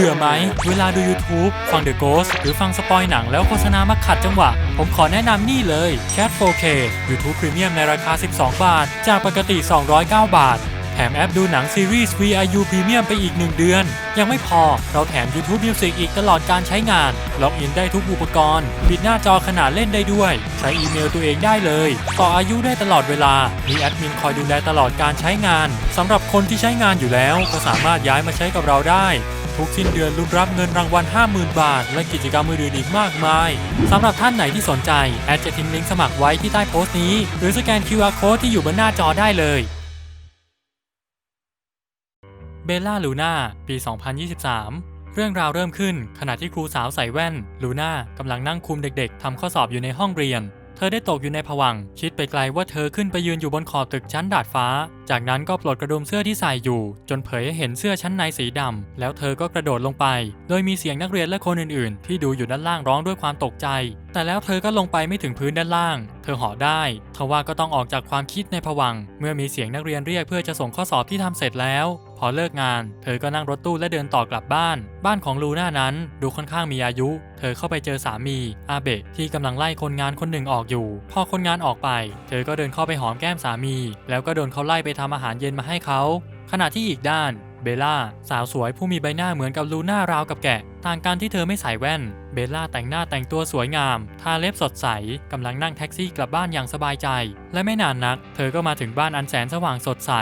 เบื่อไหม เวลาดู YouTube ฟัง The Ghost หรือฟังสปอยหนังแล้วโฆษณามาขัดจังหวะ ผมขอแนะนำนี่เลย Cat 4K YouTube Premium ในราคา 12 บาท จากปกติ 209 บาท แถมแอปดูหนังซีรีส์ VIU Premium ไปอีก 1 เดือน ยังไม่พอ เราแถม YouTube Music อีกตลอดการใช้งาน ล็อกอินได้ทุกอุปกรณ์ ปิดหน้าจอขนาดเล่นได้ด้วย ใช้อีเมลตัวเองได้เลย ต่ออายุได้ตลอดเวลา มีแอดมินคอยดูแลตลอดการใช้งานสำหรับคนที่ใช้งานอยู่แล้ว ก็สามารถย้ายมาใช้กับเราได้ ทุกสิ้นเดือนลุ้นรับเงินรางวัล 50,000 บาท และกิจกรรมอื่นๆอีกมากมายสำหรับท่านไหนที่สนใจ แอดจะทิ้งลิงก์สมัครไว้ที่ใต้โพสต์นี้ หรือสแกน QR Code ที่อยู่บนหน้าจอได้เลยเบลล่าลูน่าปี 2023เรื่องราวเริ่มขึ้นขณะที่ครูสาวใส่แว่น ลูน่ากำลังนั่งคุมเด็กๆทำข้อสอบอยู่ในห้องเรียน เธอได้ตกอยู่ในผวังคิดไปไกลว่าเธอขึ้นไปยืนอยู่บนขอบตึกชั้นดาดฟ้า จากนั้นก็ปลดกระดุมเสื้อที่ใส่อยู่ จนเผยให้เห็นเสื้อชั้นในสีดำแล้วเธอก็กระโดดลงไป โดยมีเสียงนักเรียนและคนอื่นๆ ที่ดูอยู่ด้านล่างร้องด้วยความตกใจ แต่แล้วเธอก็ลงไปไม่ถึงพื้นด้านล่าง เธอเหาะได้ทว่าก็ต้องออกจากความคิดในผวังเมื่อมีเสียงนักเรียนเรียกเพื่อจะส่งข้อสอบที่ทำเสร็จแล้ว พอเลิกงาน เธอก็นั่งรถตู้และเดินต่อกลับบ้าน บ้านของลูน่านั้นดูค่อนข้างมีอายุ เธอเข้าไปเจอสามี อาเบะที่กำลังไล่คนงานคนหนึ่งออกอยู่ พอคนงานออกไป เธอก็เดินเข้าไปหอมแก้มสามี แล้วก็โดนเขาไล่ไปทำอาหารเย็นมาให้เขาขณะที่อีกด้าน เบลล่าสาวสวยผู้มีใบหน้าเหมือนกับลูน่าราวกับแกะ ต่างกันที่เธอไม่ใส่แว่น เบลล่าแต่งหน้าแต่งตัวสวยงาม ทาเล็บสดใสกำลังนั่งแท็กซี่กลับบ้านอย่างสบายใจ และไม่นานนัก เธอก็มาถึงบ้านอันแสนสว่างสดใส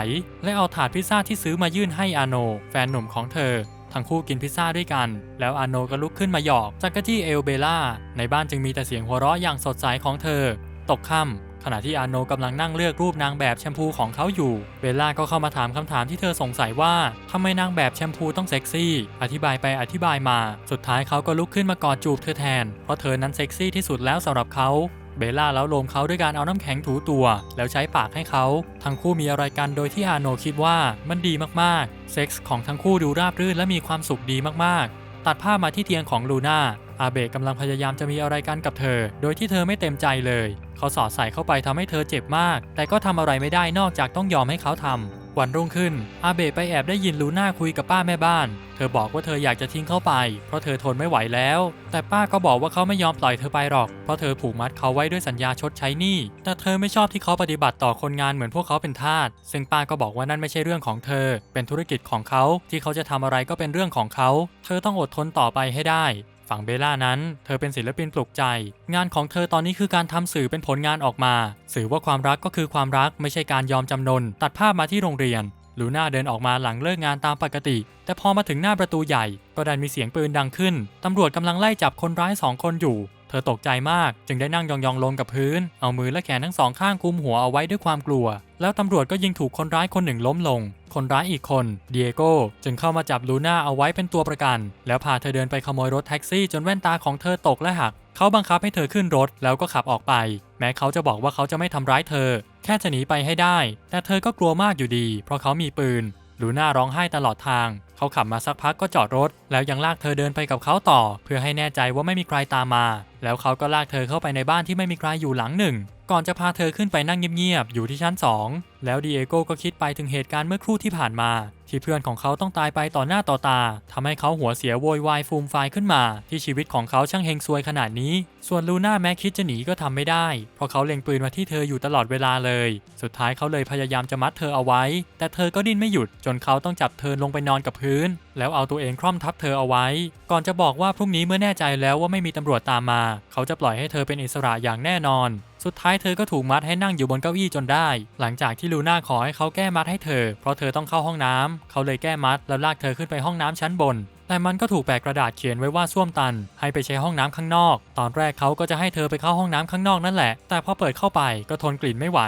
และเอาถาดพิซซ่าที่ซื้อมายื่นให้อาโน แฟนหนุ่มของเธอทั้งคู่กินพิซซ่าด้วยกัน แล้วอาโนก็ลุกขึ้นมาหยอกจักรจี้เอลเบลล่าในบ้านจึงมีแต่เสียงหัวเราะอย่างสดใสของเธอ ตกค่ำ ขณะที่อาโนกำลังนั่งเลือกรูปนางแบบแชมพูของเขาอยู่ เบลล่าก็เข้ามาถามคำถามที่เธอสงสัยว่าทำไมนางแบบแชมพูต้องเซ็กซี่ อธิบายไปอธิบายมา สุดท้ายเขาก็ลุกขึ้นมากอดจูบเธอแทน เพราะเธอนั้นเซ็กซี่ที่สุดแล้วสำหรับเขาเบลล่าแล้วโลมเขาด้วยการเอาน้ำแข็งถูตัว แล้วใช้ปากให้เขา ทั้งคู่มีอะไรกันโดยที่อาโนคิดว่ามันดีมากๆ เซ็กส์ของทั้งคู่ดูราบรื่นและมีความสุขดีมากๆ ตัดภาพมาที่เตียงของลูน่า อาเบะกำลังพยายามจะมีอะไรกันกับเธอ โดยที่เธอไม่เต็มใจเลย เขาสอดใส่เข้าไปทำให้เธอเจ็บมาก แต่ก็ทำอะไรไม่ได้นอกจากต้องยอมให้เขาทำวันรุ่งขึ้น อาเบะไปแอบได้ยินลูน่าคุยกับป้าแม่บ้าน เธอบอกว่าเธออยากจะทิ้งเขาไป เพราะเธอทนไม่ไหวแล้ว แต่ป้าก็บอกว่าเขาไม่ยอมปล่อยเธอไปหรอก เพราะเธอผูกมัดเขาไว้ด้วยสัญญาชดใช้หนี้ แต่เธอไม่ชอบที่เขาปฏิบัติต่อคนงานเหมือนพวกเขาเป็นทาส ซึ่งป้าก็บอกว่านั่นไม่ใช่เรื่องของเธอ เป็นธุรกิจของเขา ที่เขาจะทำอะไรก็เป็นเรื่องของเขา เธอต้องอดทนต่อไปให้ได้ ฝั่งเบลล่านั้น เธอเป็นศิลปินปลุกใจ งานของเธอตอนนี้คือการทำสื่อเป็นผลงานออกมา สื่อว่าความรักก็คือความรักไม่ใช่การยอมจำนน ตัดภาพมาที่โรงเรียน ลูน่าเดินออกมาหลังเลิกงานตามปกติ แต่พอมาถึงหน้าประตูใหญ่ ก็ดันมีเสียงปืนดังขึ้นตำรวจกำลังไล่จับคนร้ายสองคนอยู่ เธอตกใจมากจึงได้นั่งยองๆลงกับพื้น เอามือและแขนทั้งสองข้างกุมหัวเอาไว้ด้วยความกลัว แล้วตำรวจก็ยิงถูกคนร้ายคนหนึ่งล้มลง คนร้ายอีกคนเดียโก้จึงเข้ามาจับลูน่าเอาไว้เป็นตัวประกัน แล้วพาเธอเดินไปขโมยรถแท็กซี่จนแว่นตาของเธอตกและหัก เขาบังคับให้เธอขึ้นรถแล้วก็ขับออกไป แม้เขาจะบอกว่าเขาจะไม่ทำร้ายเธอ แค่จะหนีไปให้ได้ แต่เธอก็กลัวมากอยู่ดี เพราะเขามีปืน ลูน่าร้องไห้ตลอดทาง เขาขับมาสักพักก็จอดรถ แล้วยังลากเธอเดินไปกับเขาต่อ เพื่อให้แน่ใจว่าไม่มีใครตามมา แล้วเขาก็ลากเธอเข้าไปในบ้านที่ไม่มีใครอยู่หลังหนึ่ง ก่อนจะพาเธอขึ้นไปนั่งเงียบๆ อยู่ที่ชั้น 2 แล้วดีเอโก้ก็คิดไปถึงเหตุการณ์เมื่อครู่ที่ผ่านมา ที่เพื่อนของเขาต้องตายไปต่อหน้าต่อตาทำให้เขาหัวเสียโวยวายฟูมไฟายขึ้นมา ที่ชีวิตของเขาช่างเฮงซวยขนาดนี้ ส่วนลูน่าแม้คิดจะหนีก็ทำไม่ได้ เพราะเขาเล็งปืนมาที่เธออยู่ตลอดเวลาเลย สุดท้ายเขาเลยพยายามจะมัดเธอเอาไว้ แต่เธอก็ดิ้นไม่หยุดจนเขาต้องจับเธอลงไปนอนกับพื้น แล้วเอาตัวเองคล่อมทับเธอเอาไว้ ก่อนจะบอกว่าพรุ่งนี้เมื่อแน่ใจแล้วว่าไม่มีตำรวจตามมา เขาจะปล่อยให้เธอเป็นอิสระอย่างแน่นอน สุดท้ายเธอก็ถูกมัดให้นั่งอยู่บนเก้าอี้จนได้ หลังจากที่ลูน่าขอให้เขาแก้มัดให้เธอ เพราะเธอต้องเข้าห้องน้ำเขาเลยแก้มัดแล้วลากเธอขึ้นไปห้องน้ำชั้นบน แต่มันก็ถูกแปะกระดาษเขียนไว้ว่าส้วมตัน ให้ไปใช้ห้องน้ำข้างนอก ตอนแรกเขาก็จะให้เธอไปเข้าห้องน้ำข้างนอกนั่นแหละ แต่พอเปิดเข้าไปก็ทนกลิ่นไม่ไหว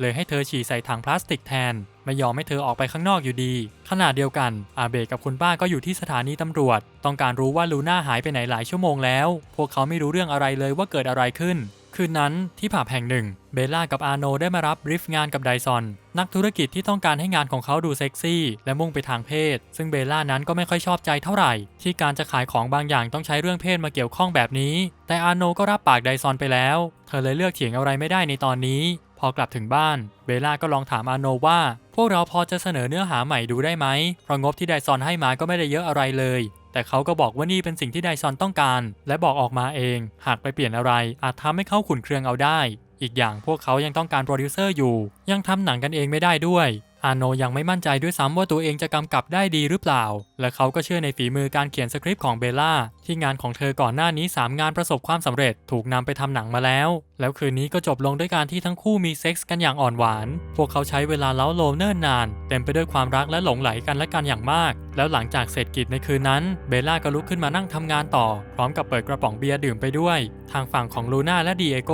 เลยให้เธอฉี่ใส่ถังพลาสติกแทนไม่ยอมให้เธอออกไปข้างนอกอยู่ดี ขณะเดียวกัน อาเบะกับคุณป้าก็อยู่ที่สถานีตำรวจ ต้องการรู้ว่าลูน่าหายไปไหนหลายชั่วโมงแล้ว พวกเขาไม่รู้เรื่องอะไรเลยว่าเกิดอะไรขึ้น คืนนั้นที่ผับแห่งหนึ่ง เบลล่ากับอาโนได้มารับบริฟงานกับไดซอน นักธุรกิจที่ต้องการให้งานของเขาดูเซ็กซี่ และมุ่งไปทางเพศ ซึ่งเบลล่านั้นก็ไม่ค่อยชอบใจเท่าไหร่ ที่การจะขายของบางอย่างต้องใช้เรื่องเพศมาเกี่ยวข้องแบบนี้ แต่อาโนก็รับปากไดซอนไปแล้ว เธอเลยเลือกเถียงอะไรไม่ได้ในตอนนี้ พอกลับถึงบ้าน เบลล่าก็ลองถามอาโนว่า พวกเราพอจะเสนอเนื้อหาใหม่ดูได้ไหมเพราะงบที่ไดซอนให้มาก็ไม่ได้เยอะอะไรเลย แต่เขาก็บอกว่านี่เป็นสิ่งที่ไดซอนต้องการ และบอกออกมาเอง หากไปเปลี่ยนอะไร อาจทำให้เขาขุนเคืองเอาได้ อีกอย่างพวกเขายังต้องการโปรดิวเซอร์อยู่ ยังทำหนังกันเองไม่ได้ด้วย อาโนยังไม่มั่นใจด้วยซ้ำว่าตัวเองจะกำกับได้ดีหรือเปล่า และเขาก็เชื่อในฝีมือการเขียนสคริปต์ของเบลล่าที่งานของเธอก่อนหน้านี้ 3 งานประสบความสำเร็จถูกนำไปทำหนังมาแล้ว แล้วคืนนี้ก็จบลงด้วยการที่ทั้งคู่มีเซ็กส์กันอย่างอ่อนหวาน พวกเขาใช้เวลาเล้าโลมเนิ่นนาน เต็มไปด้วยความรักและหลงไหลกันและกันอย่างมาก แล้วหลังจากเสร็จกิจในคืนนั้น เบลล่าก็ลุกขึ้นมานั่งทำงานต่อ พร้อมกับเปิดกระป๋องเบียร์ดื่มไปด้วย ทางฝั่งของลูน่าและดีเอโก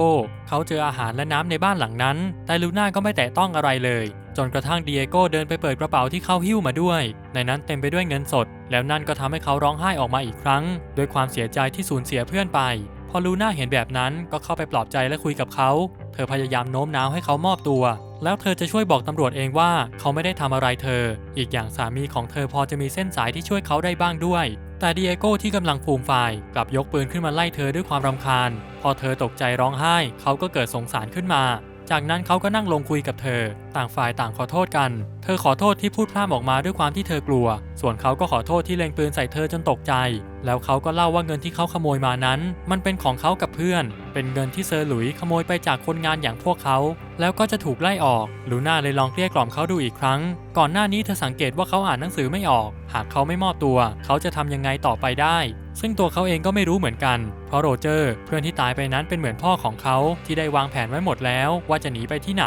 เขาเจออาหารและน้ำในบ้านหลังนั้น แต่ลูน่าก็ไม่แตะต้องอะไรเลย จนกระทั่งดีเอโกเดินไปเปิดกระเป๋าที่เขาหิ้วมาด้วย ในนั้นเต็มไปด้วยเงินสด แล้วนั่นก็ทำให้เขาร้องไห้ออกมาอีกครั้งด้วยความเสียใจที่สูญเสียเพื่อนไป พอลูน่าเห็นแบบนั้นก็เข้าไปปลอบใจและคุยกับเขา เธอพยายามโน้มน้าวให้เขามอบตัว แล้วเธอจะช่วยบอกตำรวจเองว่าเขาไม่ได้ทำอะไรเธอ อีกอย่างสามีของเธอพอจะมีเส้นสายที่ช่วยเขาได้บ้างด้วยแต่ดีเอโก้ที่กำลังฟูมฟายกลับยกปืนขึ้นมาไล่เธอด้วยความรำคาญ พอเธอตกใจร้องไห้ เขาก็เกิดสงสารขึ้นมา จากนั้นเขาก็นั่งลงคุยกับเธอ ต่างฝ่ายต่างขอโทษกัน เธอขอโทษที่พูดพร่ำออกมาด้วยความที่เธอกลัว ส่วนเขาก็ขอโทษที่เล็งปืนใส่เธอจนตกใจ แล้วเขาก็เล่าว่าเงินที่เขาขโมยมานั้น มันเป็นของเขากับเพื่อน เป็นเงินที่เซอร์หลุยขโมยไปจากคนงานอย่างพวกเขา แล้วก็จะถูกไล่ออก ลูน่าเลยลองเกลี้ยกล่อมเขาดูอีกครั้ง ก่อนหน้านี้เธอสังเกตว่าเขาอ่านหนังสือไม่ออก หากเขาไม่มอบตัว เขาจะทำยังไงต่อไปได้ ซึ่งตัวเขาเองก็ไม่รู้เหมือนกัน เพราะโรเจอร์ เพื่อนที่ตายไปนั้นเป็นเหมือนพ่อของเขาที่ได้วางแผนไว้หมดแล้วว่าจะหนีไปที่ไหน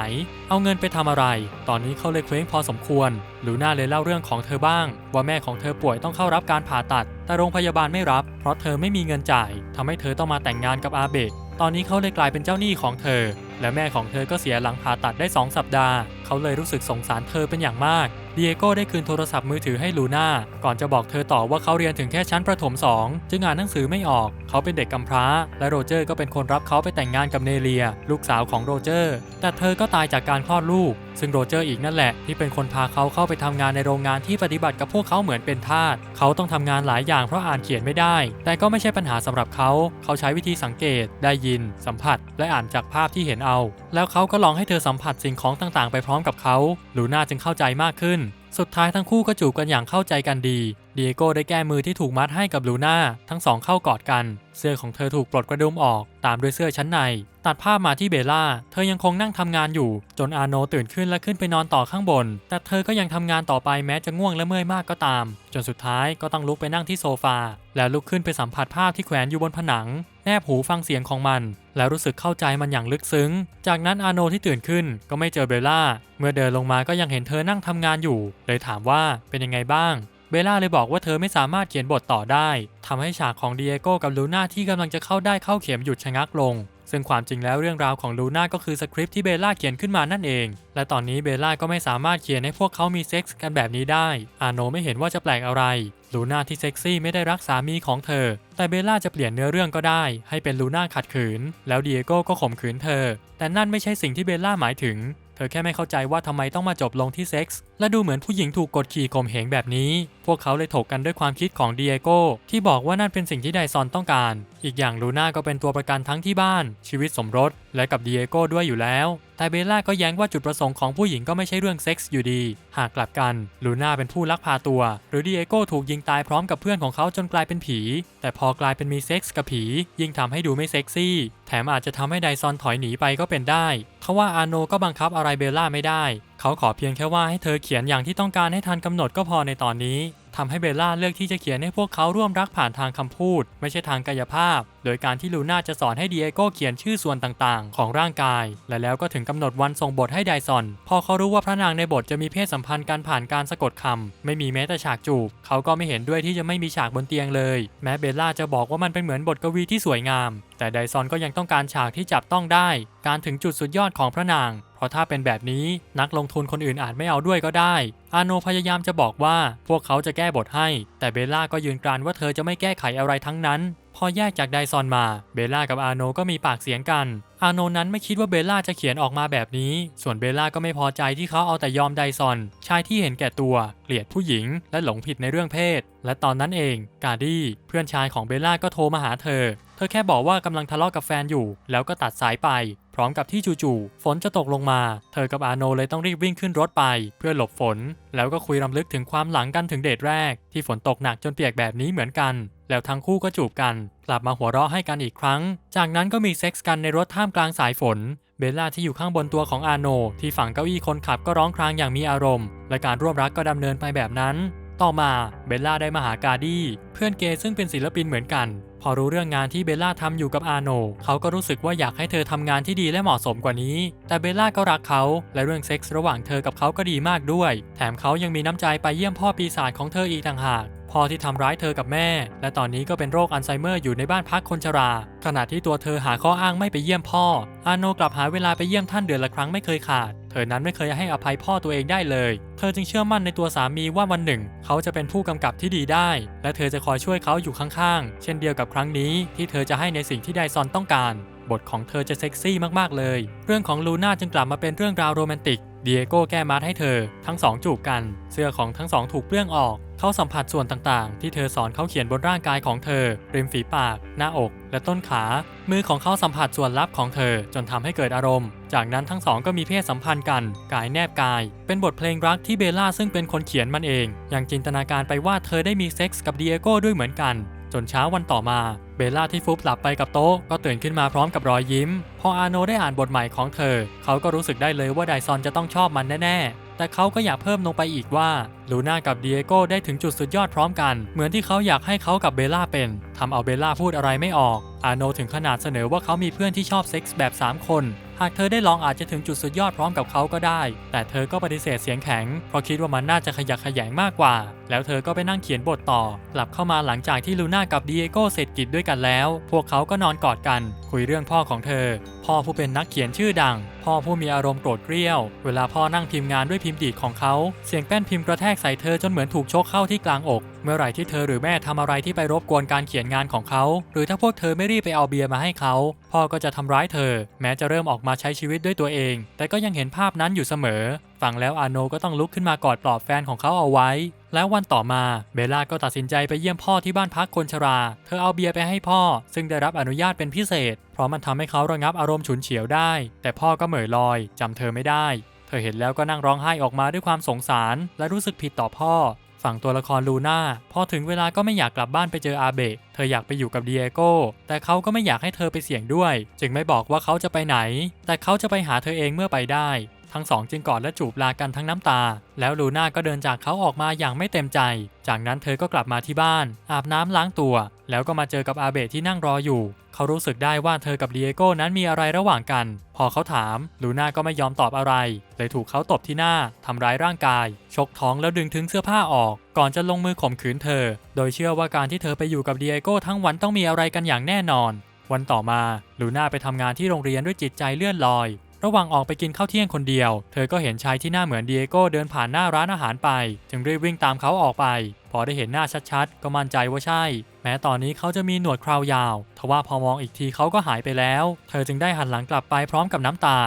เอาเงินไปทำอะไร ตอนนี้เขาเลยเคว้งพอสมควรลูน่าเลยเล่าเรื่องของเธอบ้าง ว่าแม่ของเธอป่วยต้องเข้ารับการผ่าตัด แต่โรงพยาบาลไม่รับ เพราะเธอไม่มีเงินจ่ายทำให้เธอต้องมาแต่งงานกับอาเบะตอนนี้เขาเลยกลายเป็นเจ้าหนี้ของเธอ และแม่ของเธอก็เสียหลังผ่าตัดได้ 2 สัปดาห์ เขาเลยรู้สึกสงสารเธอเป็นอย่างมากดีเอโก้ได้คืนโทรศัพท์มือถือให้ลูน่า ก่อนจะบอกเธอต่อว่าเขาเรียนถึงแค่ชั้นประถม 2 จึงอ่านหนังสือไม่ออก เขาเป็นเด็กกำพร้า และโรเจอร์ก็เป็นคนรับเขาไปแต่งงานกับเนเลีย ลูกสาวของโรเจอร์ แต่เธอก็ตายจากการคลอดลูก ซึ่งโรเจอร์อีกนั่นแหละ ที่เป็นคนพาเขาเข้าไปทำงานในโรงงานที่ปฏิบัติกับพวกเขาเหมือนเป็นทาส เขาต้องทำงานหลายอย่างเพราะอ่านเขียนไม่ได้ แต่ก็ไม่ใช่ปัญหาสำหรับเขา เขาใช้วิธีสังเกต ได้ยิน สัมผัส และอ่านจากภาพที่เห็นเอา แล้วเขาก็ลองให้เธอสัมผัสสิ่งของต่างๆ ไปพร้อมกับเขาลูน่าจึงเข้าใจมากขึ้น สุดท้ายทั้งคู่ก็จูบกันอย่างเข้าใจกันดีดีเอโก้ได้แก้มือที่ถูกมัดให้กับลูน่าทั้งสองเข้ากอดกัน เสื้อของเธอถูกปลดกระดุมออก ตามด้วยเสื้อชั้นใน ตัดภาพมาที่เบลล่า เธอยังคงนั่งทำงานอยู่ จนอาโนตื่นขึ้นและขึ้นไปนอนต่อข้างบน แต่เธอก็ยังทำงานต่อไปแม้จะง่วงและเมื่อยมากก็ตาม จนสุดท้ายก็ต้องลุกไปนั่งที่โซฟา แล้วลุกขึ้นไปสัมผัสภาพที่แขวนอยู่บนผนัง แนบหูฟังเสียงของมัน แล้วรู้สึกเข้าใจมันอย่างลึกซึ้ง จากนั้นอาโนที่ตื่นขึ้นก็ไม่เจอเบลล่า เมื่อเดินลงมาก็ยังเห็นเธอนั่งทำงานอยู่ เลยถามว่าเป็นยังไงบ้าง เบล่าเลยบอกว่าเธอไม่สามารถเขียนบทต่อได้ทำให้ฉากของเดีเอโก้กับลูน่าที่กำลังจะเข้าได้เข้าเข็มหยุดชะงักลง ซึ่งความจริงแล้วเรื่องราวของลูน่าก็คือสคริปต์ที่เบล่าเขียนขึ้นมานั่นเอง และตอนนี้เบล่าก็ไม่สามารถเขียนให้พวกเขามีเซ็กส์กันแบบนี้ได้ อาโนไม่เห็นว่าจะแปลกอะไร ลูน่าที่เซ็กซี่ไม่ได้รักสามีของเธอ แต่เบล่าจะเปลี่ยนเนื้อเรื่องก็ได้ ให้เป็นลูน่าขัดขืน แล้วเดีเอโก้ก็ข่มขืนเธอ แต่นั่นไม่ใช่สิ่งที่เบลล่าหมายถึง เธอแค่ไม่เข้าใจว่าทำไมต้องมาจบลงที่เซ็กส์ และดูเหมือนผู้หญิงถูกกดขี่ข่มเหงแบบนี้ พวกเขาเลยถกกันด้วยความคิดของดีเอโก้ที่บอกว่านั่นเป็นสิ่งที่ไดซอนต้องการ อีกอย่างลูน่าก็เป็นตัวประกันทั้งที่บ้าน ชีวิตสมรส และกับดีเอโก้ด้วยอยู่แล้ว แต่เบลล่าก็แย้งว่าจุดประสงค์ของผู้หญิงก็ไม่ใช่เรื่องเซ็กส์อยู่ดี หากกลับกันลูน่าเป็นผู้ลักพาตัว หรือดีเอโก้ถูกยิงตายพร้อมกับเพื่อนของเขาจนกลายเป็นผี แต่พอกลายเป็นมีเซ็กส์กับผี ยิ่งทำให้ดูไม่เซ็กซี่ แถมอาจจะทำให้ไดซอนถอยหนีไปก็เป็นได้ทว่าอาโนก็บังคับอะไรเบลล่าไม่ได้ เขาขอเพียงแค่ว่าให้เธอเขียนอย่างที่ต้องการให้ทันกำหนดก็พอในตอนนี้ทำให้เบลล่าเลือกที่จะเขียนให้พวกเขาร่วมรักผ่านทางคำพูด ไม่ใช่ทางกายภาพ โดยการที่ลูน่าจะสอนให้ดีเอโก้เขียนชื่อส่วนต่างๆ ของร่างกาย และแล้วก็ถึงกำหนดวันส่งบทให้ไดซอน พอเขารู้ว่าพระนางในบทจะมีเพศสัมพันธ์การผ่านการสะกดคำไม่มีแม้แต่ฉากจูบ เขาก็ไม่เห็นด้วยที่จะไม่มีฉากบนเตียงเลย แม้เบลล่าจะบอกว่ามันเป็นเหมือนบทกวีที่สวยงาม แต่ไดซอนก็ยังต้องการฉากที่จับต้องได้ การถึงจุดสุดยอดของพระนาง เพราะถ้าเป็นแบบนี้นักลงทุนคนอื่นอาจไม่เอาด้วยก็ได้ อาโนพยายามจะบอกว่าพวกเขาจะแก้บทให้ แต่เบลล่าก็ยืนกรานว่าเธอจะไม่แก้ไขอะไรทั้งนั้น พอแยกจากไดซอนมา เบลล่ากับอาโนก็มีปากเสียงกัน อาโนนั้นไม่คิดว่าเบลล่าจะเขียนออกมาแบบนี้ ส่วนเบลล่าก็ไม่พอใจที่เขาเอาแต่ยอมไดซอน ชายที่เห็นแก่ตัว เกลียดผู้หญิง และหลงผิดในเรื่องเพศ และตอนนั้นเอง กาดี้เพื่อนชายของเบลล่าก็โทรมาหาเธอ เธอแค่บอกว่ากำลังทะเลาะกับแฟนอยู่ แล้วก็ตัดสายไปพร้อมกับที่จู่ๆ ฝนจะตกลงมา เธอกับอาโนเลยต้องรีบวิ่งขึ้นรถไป เพื่อหลบฝน แล้วก็คุยรำลึกถึงความหลังกันถึงเดทแรก ที่ฝนตกหนักจนเปียกแบบนี้เหมือนกัน แล้วทั้งคู่ก็จูบกัน กลับมาหัวเราะให้กันอีกครั้ง จากนั้นก็มีเซ็กส์กันในรถท่ามกลางสายฝน เบลล่าที่อยู่ข้างบนตัวของอาโน ที่ฝั่งเก้าอี้คนขับก็ร้องครางอย่างมีอารมณ์ และการร่วมรักก็ดำเนินไปแบบนั้น ต่อมาเบลล่าได้มาหากาดี้เพื่อนเกย์ซึ่งเป็นศิลปินเหมือนกัน พอรู้เรื่องงานที่เบลล่าทำอยู่กับอาโน เขาก็รู้สึกว่าอยากให้เธอทำงานที่ดีและเหมาะสมกว่านี้ แต่เบลล่าก็รักเขาและเรื่องเซ็กส์ระหว่างเธอกับเขาก็ดีมากด้วย แถมเขายังมีน้ำใจไปเยี่ยมพ่อปีศาจของเธออีกต่างหาก พ่อที่ทำร้ายเธอกับแม่ และตอนนี้ก็เป็นโรคอัลไซเมอร์อยู่ในบ้านพักคนชรา ขณะที่ตัวเธอหาข้ออ้างไม่ไปเยี่ยมพ่อ อาโนกลับหาเวลาไปเยี่ยมท่านเดือนละครั้งไม่เคยขาด เธอนั้นไม่เคยให้อภัยพ่อตัวเองได้เลย เธอจึงเชื่อมั่นในตัวสามีว่าวันหนึ่ง เขาจะเป็นผู้กำกับที่ดีได้ และเธอจะคอยช่วยเขาอยู่ข้างๆ เช่นเดียวกับครั้งนี้ ที่เธอจะให้ในสิ่งที่ไดซอนต้องการบทของเธอจะเซ็กซี่มาก ๆ เลย เรื่องของลูน่าจึงกลับมาเป็นเรื่องราวโรแมนติก เดียโก้แก้มัดให้เธอ ทั้งสองจูบกัน เสื้อของทั้งสองถูกเปลื้องออก เขาสัมผัสส่วนต่างๆ ที่เธอสอนเขาเขียนบนร่างกายของเธอ ริมฝีปาก หน้าอก และต้นขา มือของเขาสัมผัสส่วนลับของเธอ จนทำให้เกิดอารมณ์ จากนั้นทั้งสองก็มีเพศสัมพันธ์กัน กายแนบกาย เป็นบทเพลงรักที่เบลล่าซึ่งเป็นคนเขียนมันเอง ยังจินตนาการไปว่าเธอได้มีเซ็กส์กับเดียโก้ด้วยเหมือนกัน จนเช้าวันต่อมา เบลล่าที่ฟุบหลับไปกับโต๊ะก็ตื่นขึ้นมาพร้อมกับรอยยิ้ม พออาโนได้อ่านบทใหม่ของเธอ เขาก็รู้สึกได้เลยว่าไดซอนจะต้องชอบมันแน่ๆ แต่เขาก็อยากเพิ่มลงไปอีกว่าลูน่ากับเดียโก้ได้ถึงจุดสุดยอดพร้อมกัน เหมือนที่เขาอยากให้เขากับเบลล่าเป็นทำเอาเบลล่าพูดอะไรไม่ออกอาโนถึงขนาดเสนอว่าเขามีเพื่อนที่ชอบเซ็กส์แบบ 3 คน หากเธอได้ลองอาจจะถึงจุดสุดยอดพร้อมกับเขาก็ได้ แต่เธอก็ปฏิเสธเสียงแข็ง เพราะคิดว่ามันน่าจะขยักขยงมากกว่า แล้วเธอก็ไปนั่งเขียนบทต่อ กลับเข้ามาหลังจากที่ลูน่ากับดียโก้เสร็จกิจด้วยกันแล้ว พวกเขาก็นอนกอดกัน คุยเรื่องพ่อของเธอ พ่อผู้เป็นนักเขียนชื่อดัง พ่อผู้มีอารมณ์โกรธเกรี้ยว เวลาพ่อนั่งพิมพ์งานด้วยพิมพ์ดีดของเขา เสียงแป้นพิมพ์กระแทกใส่เธอจนเหมือนถูกชกเข้าที่กลางอก เมื่อไหร่ที่เธอหรือแม่ทำอะไรที่ไปรบกวนการเขียนงานของเขา หรือถ้าพวกเธอไม่รีบไปเอาเบียร์มาให้เขา พ่อก็จะทำร้ายเธอ แม้จะเริ่มออกมาใช้ชีวิตด้วยตัวเอง แต่ก็ยังเห็นภาพนั้นอยู่เสมอ ฟังแล้วอาโนก็ต้องลุกขึ้นมากอดปลอบแฟนของเขาเอาไว้ แล้ววันต่อมาเบลล่าก็ตัดสินใจไปเยี่ยมพ่อที่บ้านพักคนชรา เธอเอาเบียร์ไปให้พ่อ ซึ่งได้รับอนุญาตเป็นพิเศษ เพราะมันทำให้เขาระงับอารมณ์ฉุนเฉียวได้ แต่พ่อก็เหม่อลอยจำเธอไม่ได้ เธอเห็นแล้วก็นั่งร้องไห้ออกมาด้วยความสงสาร และรู้สึกผิดต่อพ่อ ฝั่งตัวละครลูน่าพอถึงเวลาก็ไม่อยากกลับบ้านไปเจออาเบะเธออยากไปอยู่กับเดียโก้แต่เขาก็ไม่อยากให้เธอไปเสี่ยงด้วย จึงไม่บอกว่าเขาจะไปไหน แต่เขาจะไปหาเธอเองเมื่อไปได้ ทั้งสองจึงกอดและจูบลากันทั้งน้ำตา แล้วลูน่าก็เดินจากเขาออกมาอย่างไม่เต็มใจ จากนั้นเธอก็กลับมาที่บ้าน อาบน้ำล้างตัว แล้วก็มาเจอกับอาเบะที่นั่งรออยู่ เขารู้สึกได้ว่าเธอกับเดียโก้นั้นมีอะไรระหว่างกัน พอเขาถาม ลูน่าก็ไม่ยอมตอบอะไร เลยถูกเขาตบที่หน้า ทำร้ายร่างกาย ชกท้องแล้วดึงถึงเสื้อผ้าออก ก่อนจะลงมือข่มขืนเธอ โดยเชื่อว่าการที่เธอไปอยู่กับเดียโก้ทั้งวันต้องมีอะไรกันอย่างแน่นอนวันต่อมาลูน่าไปทำงานที่โรงเรียนด้วยจิตใจเลื่อนลอย ระหว่างออกไปกินข้าวเที่ยงคนเดียว เธอก็เห็นชายที่หน้าเหมือนเดียโก้เดินผ่านหน้าร้านอาหารไป จึงรีบวิ่งตามเขาออกไป พอได้เห็นหน้าชัดๆ ก็มั่นใจว่าใช่ แม้ตอนนี้เขาจะมีหนวดคราวยาว ทว่าพอมองอีกทีเขาก็หายไปแล้ว เธอจึงได้หันหลังกลับไปพร้อมกับน้ำตา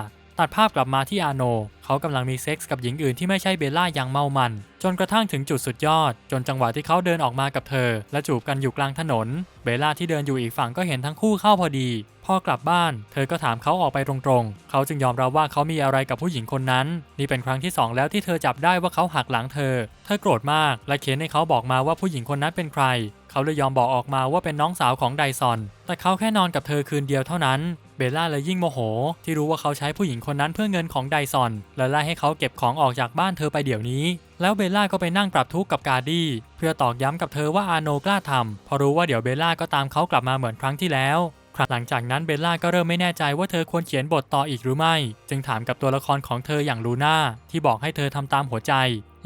ตัดภาพกลับมาที่อาโน เขากำลังมีเซ็กส์กับหญิงอื่นที่ไม่ใช่เบลล่าอย่างเมามัน จนกระทั่งถึงจุดสุดยอด จนจังหวะที่เขาเดินออกมากับเธอ และจูบกันอยู่กลางถนน เบลล่าที่เดินอยู่อีกฝั่งก็เห็นทั้งคู่เข้าพอดี พอกลับบ้าน เธอก็ถามเขาออกไปตรงๆ เขาจึงยอมรับว่าเขามีอะไรกับผู้หญิงคนนั้น นี่เป็นครั้งที่สองแล้วที่เธอจับได้ว่าเขาหักหลังเธอ เธอโกรธมากและเขียนให้เขาบอกมาว่าผู้หญิงคนนั้นเป็นใคร เขาเลยยอมบอกออกมาว่าเป็นน้องสาวของไดซอน แต่เขาแค่นอนกับเธอคืนเดียวเท่านั้น เบลล่าเลยยิ่งโมโห ที่รู้ว่าเขาใช้ผู้หญิงคนนั้นเพื่อเงินของไดซอน และไล่ให้เขาเก็บของออกจากบ้านเธอไปเดี๋ยวนี้ แล้วเบลล่าก็ไปนั่งปรับทุกข์กับกาดี้เพื่อตอกย้ำกับเธอว่าอาโนกล้าทำเพราะรู้ว่าเดี๋ยวเบลล่าก็ตามเขากลับมาเหมือนครั้งที่แล้วครั้งหลังจากนั้นเบลล่าก็เริ่มไม่แน่ใจว่าเธอควรเขียนบทต่ออีกหรือไม่ จึงถามกับตัวละครของเธออย่างลูน่าที่บอกให้เธอทำตามหัวใจ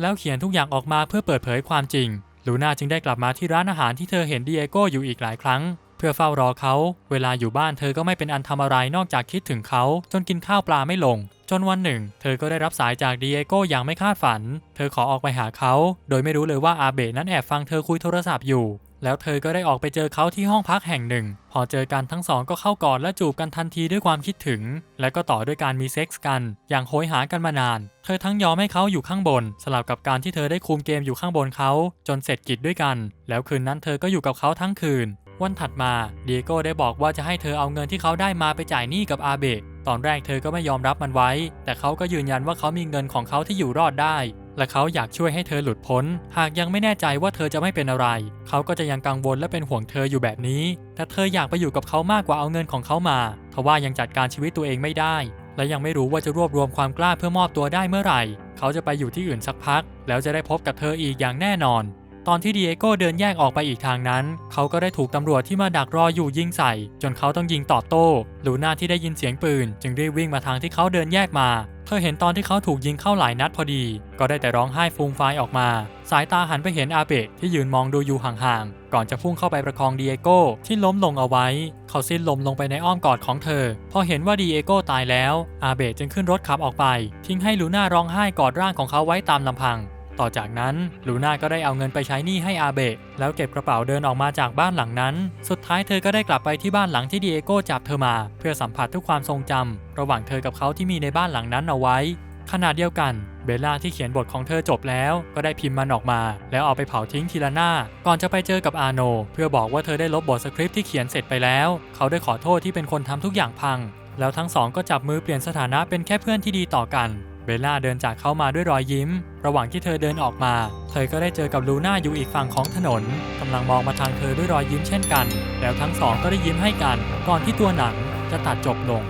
แล้วเขียนทุกอย่างออกมาเพื่อเปิดเผยความจริงลูน่าจึงได้กลับมาที่ร้านอาหารที่เธอเห็นดีเอโก้อยู่อีกหลายครั้ง พื่อเฝ้ารอเขา เวลาอยู่บ้านเธอก็ไม่เป็นอันทำอะไรนอกจากคิดถึงเขา จนกินข้าวปลาไม่ลง จนวันหนึ่ง เธอก็ได้รับสายจากดีเอโก้อย่างไม่คาดฝัน เธอขอออกไปหาเขา โดยไม่รู้เลยว่าอาเบะนั้นแอบฟังเธอคุยโทรศัพท์อยู่ แล้วเธอก็ได้ออกไปเจอเขาที่ห้องพักแห่งหนึ่ง พอเจอกันทั้งสองก็เข้ากอดและจูบกันทันทีด้วยความคิดถึง และก็ต่อด้วยการมีเซ็กส์กัน อย่างโหยหากันมานานเธอทั้งยอมให้เขาอยู่ข้างบน สลับกับการที่เธอได้คุมเกมอยู่ข้างบนเขา จนเสร็จกิจด้วยกัน แล้วคืนนั้นเธอก็อยู่กับเขาทั้งคืน วันถัดมาเดียโก้ได้บอกว่าจะให้เธอเอาเงินที่เขาได้มาไปจ่ายหนี้กับอาเบะตอนแรกเธอก็ไม่ยอมรับมันไว้ แต่เขาก็ยืนยันว่าเขามีเงินของเขาที่อยู่รอดได้ และเขาอยากช่วยให้เธอหลุดพ้น หากยังไม่แน่ใจว่าเธอจะไม่เป็นอะไร เขาก็จะยังกังวลและเป็นห่วงเธออยู่แบบนี้ แต่เธออยากไปอยู่กับเขามากกว่าเอาเงินของเขามาทว่ายังจัดการชีวิตตัวเองไม่ได้ และยังไม่รู้ว่าจะรวบรวมความกล้าเพื่อมอบตัวได้เมื่อไหร่ เขาจะไปอยู่ที่อื่นสักพัก แล้วจะได้พบกับเธออีกอย่างแน่นอน ตอนที่ดีเอโก้เดินแยกออกไปอีกทางนั้น เขาก็ได้ถูกตำรวจที่มาดักรออยู่ยิงใส่ จนเขาต้องยิงตอบโต้ลูน่าที่ได้ยินเสียงปืน จึงรีบวิ่งมาทางที่เขาเดินแยกมา เธอเห็นตอนที่เขาถูกยิงเข้าหลายนัดพอดี ก็ได้แต่ร้องไห้ฟูมฟายออกมา สายตาหันไปเห็นอาเบะที่ยืนมองดูอยู่ห่างๆ ก่อนจะพุ่งเข้าไปประคองดีเอโก้ที่ล้มลงเอาไว้ เขาสิ้นลมลงไปในอ้อมกอดของเธอ พอเห็นว่าดีเอโก้ตายแล้ว อาเบะจึงขึ้นรถขับออกไป ทิ้งให้ลูน่าร้องไห้กอดร่างของเขาไว้ตามลำพัง ต่อจากนั้นลูน่าก็ได้เอาเงินไปใช้หนี้ให้อาเบะแล้วเก็บกระเป๋าเดินออกมาจากบ้านหลังนั้น สุดท้ายเธอก็ได้กลับไปที่บ้านหลังที่ดีเอโก้จับเธอมา เพื่อสัมผัสทุกความทรงจำระหว่างเธอกับเขาที่มีในบ้านหลังนั้นเอาไว้ขณะเดียวกันเบลล่าที่เขียนบทของเธอจบแล้ว ก็ได้พิมพ์มันออกมา แล้วเอาไปเผาทิ้งทีละหน้า ก่อนจะไปเจอกับอาโน เพื่อบอกว่าเธอได้ลบบทสคริปต์ที่เขียนเสร็จไปแล้ว เขาได้ขอโทษที่เป็นคนทำทุกอย่างพัง แล้วทั้งสองก็จับมือเปลี่ยนสถานะเป็นแค่เพื่อนที่ดีต่อกัน เบลล่าเดินจากเข้ามาด้วยรอยยิ้ม ระหว่างที่เธอเดินออกมา เธอก็ได้เจอกับลูน่าอยู่อีกฝั่งของถนนกำลังมองมาทางเธอด้วยรอยยิ้มเช่นกัน แล้วทั้งสองก็ได้ยิ้มให้กัน ก่อนที่ตัวหนังจะตัดจบลง